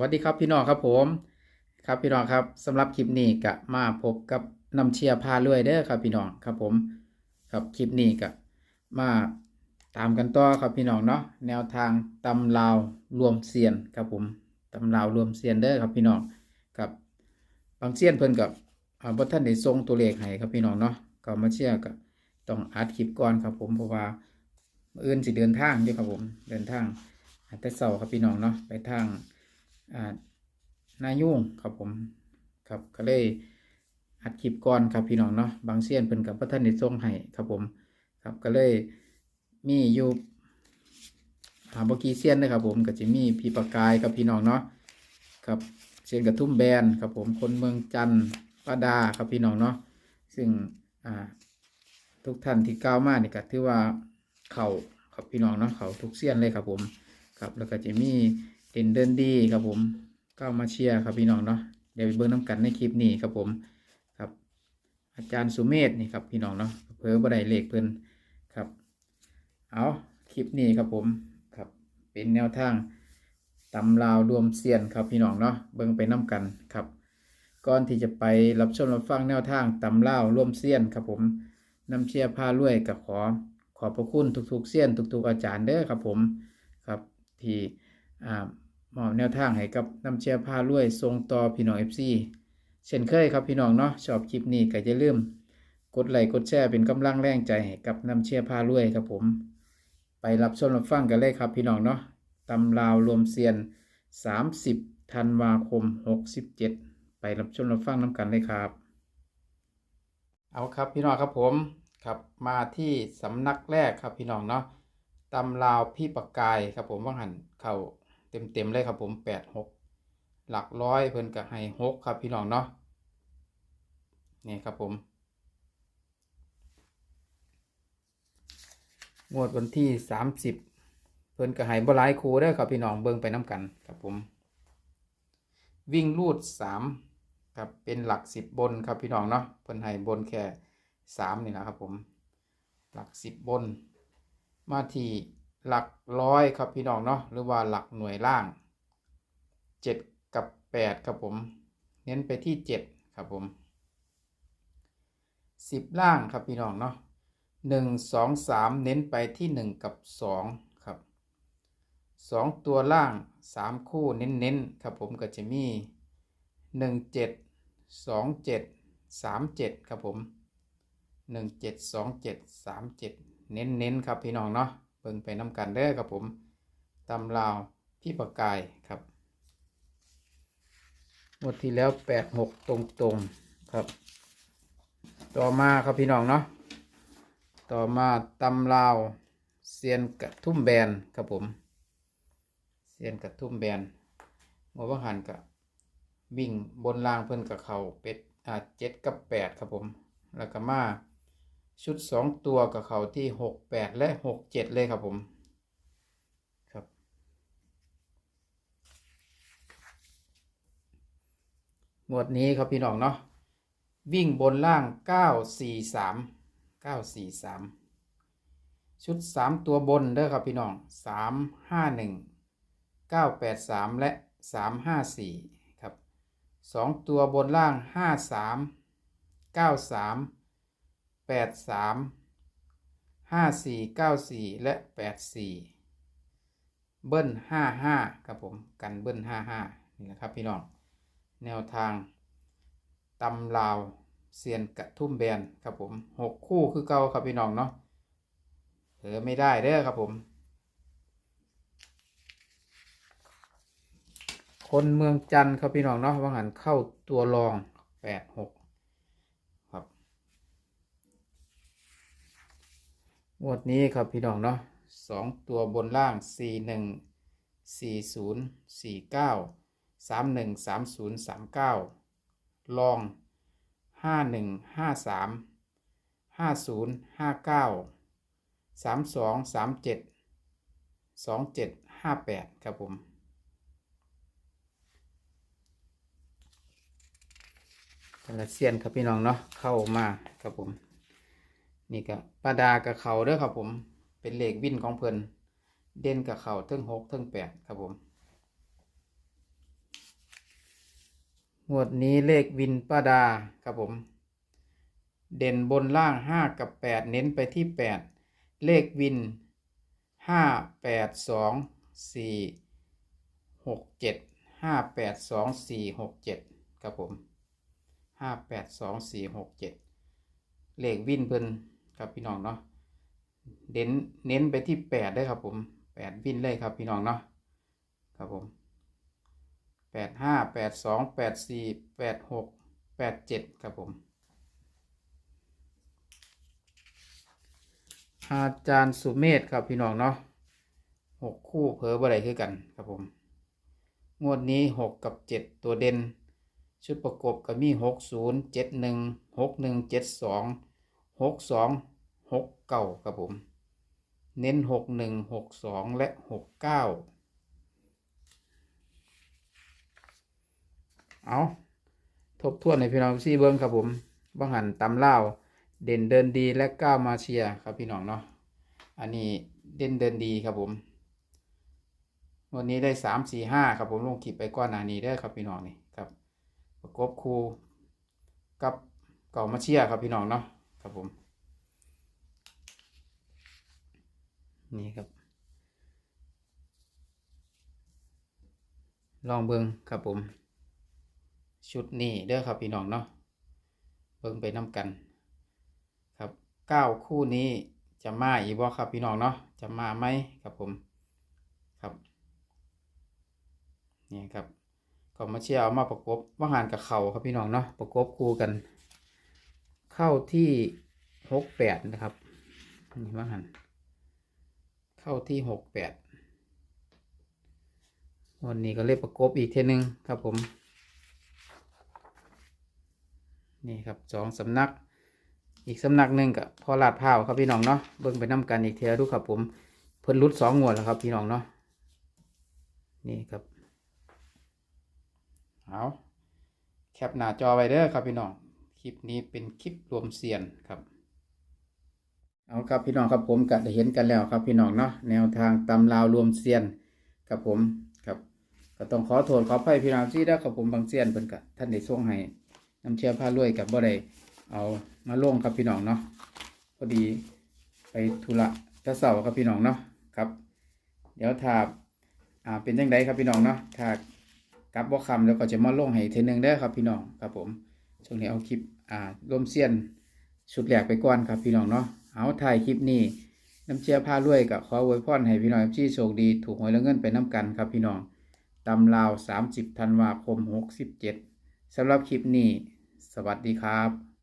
วัสดีครับพี่น้องครับผมครับพี่น้องครับสำหรับคลิปนี้ก็มาพบกับน้ำเชียร์พารวยเด้อครับพี่น้องครับผมครับคลิปนี้ก็มาตามกันต่อครับพี่น้องเนาะแนวทางตำลาวรวมเซียนครับผมตำลาวรวมเซียนเด้อครับพี่น้องครับบางเซียนเพิ่นกับบ่ท่านได้ส่งตัวเลขให้ครับพี่น้องเนาะก็มาเชียร์ก็ต้องอัดคลิปก่อนครับผมเพราะว่ามื้ออื่นสิเดินทางอยู่ครับผมเดินทางแต่เช้าครับพี่น้องเนาะไปทาง นายุ่งครับผมครับก็เลยอัดคลิปก่อนครับพี่น้องเนาะบางเสียนเพิ่นกับพระท่านได้ส่งให้ครับผมครับก็เลยมีอยู่หาบกีเสียนนะครับผมก็จะมีพี่ประกายกับพี่น้องเนาะครับเสียนกระทุ่มแบนครับผมคนเมืองจันทร์ป้าดาครับพี่น้องเนาะซึ่งอ่าทุกท่านที่ก้าวมานี่ก็ถือว่าเขาครับพี่น้องเนาะเขาทุกเสียนเลยครับผมครับแล้วก็จะมี เด่นเดินดีครับผม ก็มาเชียร์ครับพี่น้องเนาะเดี๋ยวไปเบิ่งน้ำกันในคลิปนี้ครับผมครับ อาจารย์สุเมธนี่ครับพี่น้องเนาะเพิ่อบ่ได้เลขเพิ่นครับ เอาคลิปนี้ครับผมครับ เป็นแนวทางตำราวรวมเซียนครับพี่น้องเนาะเบิ่งไปน้ำกันครับก่อนที่จะไปรับชมรับฟังแนวทางตำราวรวมเซียนครับผมน้ำเชียร์พารวยกับขอขอบพระคุณทุกๆเซียนทุก ๆ อาจารย์เด้อครับผมครับที่อ่า มอบแนวทางให้กับน้ำเชียร์พารวยทรงต่อพี่น้อง FC เช่นเคยครับพี่น้องเนาะชอบคลิปนี้ก็อย่าลืมกดไลค์กดแชร์เป็นกำลังแรงใจให้กับน้ำเชียร์พารวยครับผม ไปรับชมรับฟังกันเลยครับพี่น้องเนาะตำราวรวมเซียน 30ธันวาคม 67 ไปรับชมรับฟังน้ำกันเลยครับ เอาครับพี่น้องครับผมครับมาที่สำนักแรกครับพี่น้องเนาะตำราวพี่ปากกายครับผมว่างหันเข่า เต็มๆเลยครับผมแปดหกหลักร้อยเพิ่นกับให้หกครับพี่น้องเนาะนี่ครับผมงวดวันที่สามสิบเพิ่นกับให้บลายคูได้ครับพี่น้องเบิ่งไปน้ำกันครับผม วิ่งรูดสามครับเป็นหลักสิบบนครับพี่น้องเนาะเพิ่นให้บนแค่สามนี่นะครับผม หลักสิบบนมาที่ หลักร้อยครับพี่น้องเนาะหรือว่าหลักหน่วยล่างเจ็ดกับแปดครับผม เน้นไปที่เจ็ดครับผมสิบล่างครับพี่น้องเนาะหนึ่งสองสามเน้นไปที่หนึ่งกับสองครับสองตัวล่างสามคู่เน้นๆครับผมก็จะมีหนึ่งเจ็ดสองเจ็ดสามเจ็ดครับผมหนึ่งเจ็ดสองเจ็ดสามเจ็ดเน้นเน้นๆครับพี่น้องเนาะ เบิ่งไปน้ำกันเด้อครับผมตำลาวพี่ประกายครับหมดที่แล้วแปดหกตรงๆครับ ต่อมาครับพี่น้องเนาะต่อมาตำลาวเซียนกระทุ่มแบนครับผมเซียนกระทุ่มแบนงบวังหันกับวิ่งบนล่างเพิ่นกับเขาเป็ดอ่าเจ็ดกับแปดครับผม แล้วก็มา ชุดสองตัวกับเขาที่หกแปดและหกเจ็ดเลยครับผมครับ หมวดนี้ครับพี่น้องเนาะวิ่งบนล่างเก้าสี่สามเก้าสี่สามชุดสามตัวบนเด้อครับพี่น้องสามห้าหนึ่งเก้าแปดสามและสามห้าสี่ครับสองตัวบนล่างห้า สามเก้าสามแปดสามห้าสี่เก้าสี่และแปดสี่เบิ้ลห้าห้าครับผม กันเบิ้ลห้าห้านี่นะครับพี่น้อง แนวทางตำลาวเซียนกระทุ่มแบนครับผมหกคู่คือเก่าครับพี่น้องเนาะเผลอไม่ได้เด้อครับผม คนเมืองจันทร์ครับพี่น้องเนาะว่างันเข้าตัวรองแปดหก ครับ งวดนี้ครับพี่น้องเนาะสองตัวบนล่างสี่หนึ่งสี่ศูนย์สี่เก้าสามหนึ่งสามศูนย์สามเก้าลองห้าหนึ่งห้าสามห้าศูนย์ห้าเก้าสามสองสามเจ็ดสองเจ็ดห้าแปดครับผมแต่ละเซียนครับพี่น้องเนาะเข้ามาครับผม นี่ก็ปลาดากับเขาเด้อครับผม เป็นเลขวินของเพิ่นเด่นกับเขาเทิงหกเทิงแปดครับผมวดนี้เลขวินป้าดาครับผม เด่นบนล่างห้ากับแปดเน้นไปที่แปดเลขวินห้าแปดสองสี่หกเจ็ดห้าแปดสองสี่หกเจ็ดครับผมห้าแปดสองสี่หกเจ็ดเลขวินเพิ่น ครับพี่น้องเนาะเด่นเน้นไปที่แปดได้ครับผมแปดวินเลยครับพี่น้องเนาะครับผมแปดห้าแปดสองแปดสี่แปดหกแปดเจ็ดครับผม อาจารย์สุเมธครับพี่น้องเนาะหกคู่เพอบ่ได้คือกันครับผม งวดนี้หกกับเจ็ดตัวเด่น ชุดประกบก็มีหกศูนย์เจ็ดหนึ่งหกหนึ่งเจ็ดสอง หกสองหกเก้าครับผม เน้นหกหนึ่งหกสองและหกเก้าเอาทบทวนในพี่น้องซี่เบิ้งครับผมบังหันตำเล่าเด่นเดินดีและก้าวมาเชียร์ครับพี่น้องเนาะ อันนี้เด่นเดินดีครับผม วันนี้ได้สามสี่ห้าครับผมลงคลิปไปก้อนหนานี้ได้ครับพี่น้องนี่ครับ ประกบคูกับเก่ามาเชียร์ครับพี่น้องเนาะ ครับผม นี่ครับ ลองเบิงครับผม ชุดนี้เด้อครับพี่น้องเนาะเบิงไปน้ำกันครับเก้าคู่นี้จะมาอีกบ่ครับพี่น้องเนาะจะมาไหมครับผมครับนี่ครับก็มาเชียร์มาประกบว่าหารกับเข่าครับพี่น้องเนาะประกบคู่กัน เข้าที่หกแปดนะครับ นี่ว่าหันเข้าที่หกแปดวันนี้ก็เลยประกบอีกเทนึงครับผม นี่ครับสองสำนัก อีกสำนักหนึ่งกับพอลาดพร้าวครับพี่น้องเนาะเบิ่งไปน้กันอีกเทียดูครับผมเพิ่นรุดสองงวดแล้วครับพี่น้องเนาะนี่ครับเอาแคปหน้าจอไว้เด้อครับพี่น้อง ลิปนี้เป็นคลิปรวมเสียนครับ เอาครับพี่น้องครับผมก็ได้เห็นกันแล้วครับพี่น้องเนาะแนวทางตำราวรวมเสียนครับผมครับ ก็ต้องขอโทษขออภัยพี่น้องที่ได้ครับผมบางเสียนเพิ่นก็ท่านได้ส่งให้น้ำเชื่อผ้ารวยกับบ่ได้เอามาลงครับพี่น้องเนาะพอดีไปธุระจะเสาร์ครับพี่น้องเนาะครับ เดี๋ยวถ้าอ่าเป็นยังไงครับพี่น้องเนาะถ้ากลับบ่คำแล้วก็จะมาลงให้เทนึงได้ครับพี่น้องครับผม ช่วงนี้เอาคลิปอ่าร่มเสียนชุดแหลกไปก่อนครับพี่น้องเนาะเอาถ่ายคลิปนี้น้ำเชียร์พารวยกับขออวยพรให้พี่น้องที่โชคดีถูกหวยแล้วเงินไปน้ำกันครับพี่น้องตำลาว 30ธันวาคม 67สำหรับคลิปนี้ สวัสดีครับ